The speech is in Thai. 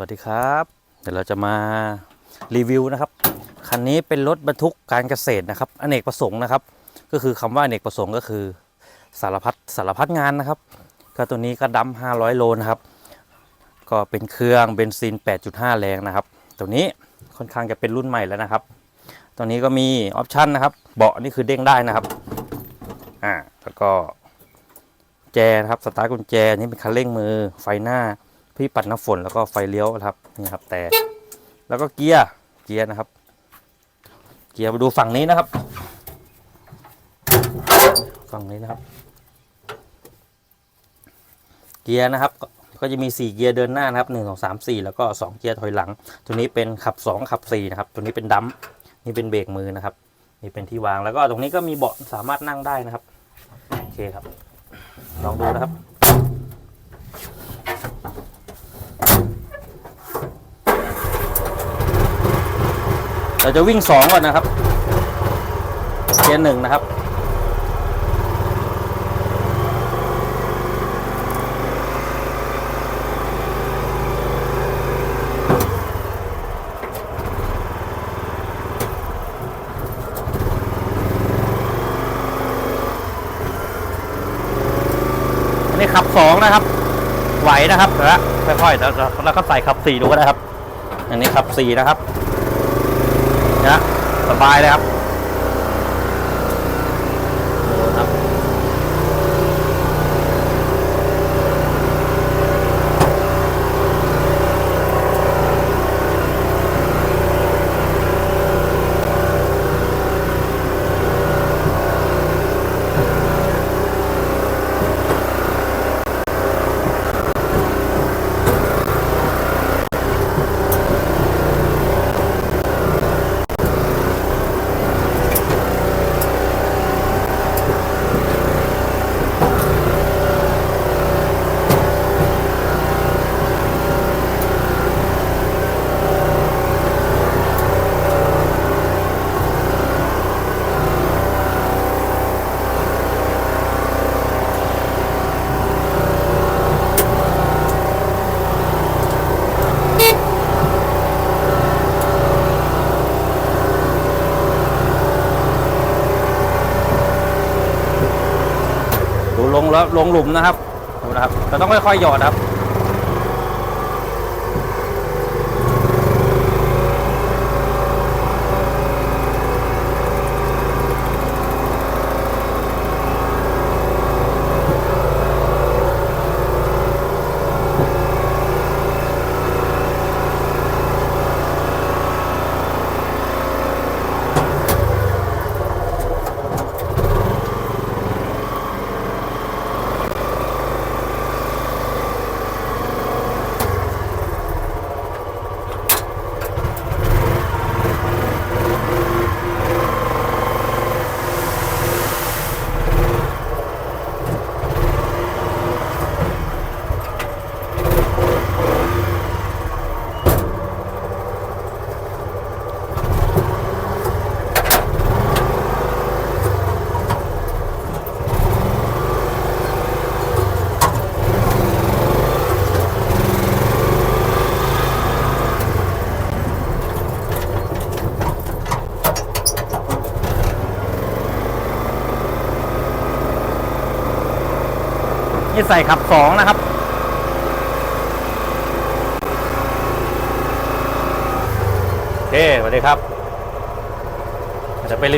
วัสดีครับ เดี๋ยวเราจะมารีวิวนะครับ คันนี้เป็นรถบรรทุกการเกษตรนะครับอเนกประสงค์นะครับ ก็คือคำว่าอเนกประสงค์ก็คือสารพัดสารพัดงานนะครับ ก็ตัวนี้ก็ดัม500 โลนะครับ ก็เป็นเครื่องเบนซิน 8.5 แรงนะครับ ตัวนี้ค่อนข้างจะเป็นรุ่นใหม่แล้วนะครับ ตัวนี้ก็มีออปชันนะครับ เบาะนี่คือเด้งได้นะครับ อ่า แล้วก็แจนะครับ สตาร์ทกุญแจ นี่เป็นคันเร่งมือ ไฟหน้า พี่ปัดน้ำฝนแล้วก็ไฟเลี้ยวนะครับนี่ครับ แต่แล้วก็เกียร์เกียร์นะครับ เกียร์มาดูฝั่งนี้นะครับ ฝั่งนี้นะครับ เกียร์นะครับก็จะมี 4 เกียร์เดินหน้านะครับ1 2 3 4 แล้วก็ 2 เกียร์ถอยหลัง ตัวนี้เป็นขับ 2 ขับ 4 นะครับ ตัวนี้เป็นดัมนี่เป็นเบรกมือนะครับ นี่เป็นที่วางแล้วก็ตรงนี้ก็มีเบาะสามารถนั่งได้นะครับ โอเคครับ ลองดูนะครับ เราจะวิ่ง2ก่อนนะครับเกียร์หนึ่งนะครับ อันนี้ขับสองนะครับ ไหวนะครับแล้วค่อยๆแล้วแล้วก็ใส่ขับสี่ดูก็ได้ครับ อันนี้ขับสี่นะครับ นะสบายเลยครับ แล้วลงหลุมนะครับดูนะครับแต่ต้องค่อยๆหยอดครับ นี่ใส่ขับสองนะครับ โอเคสวัสดีครับจะไป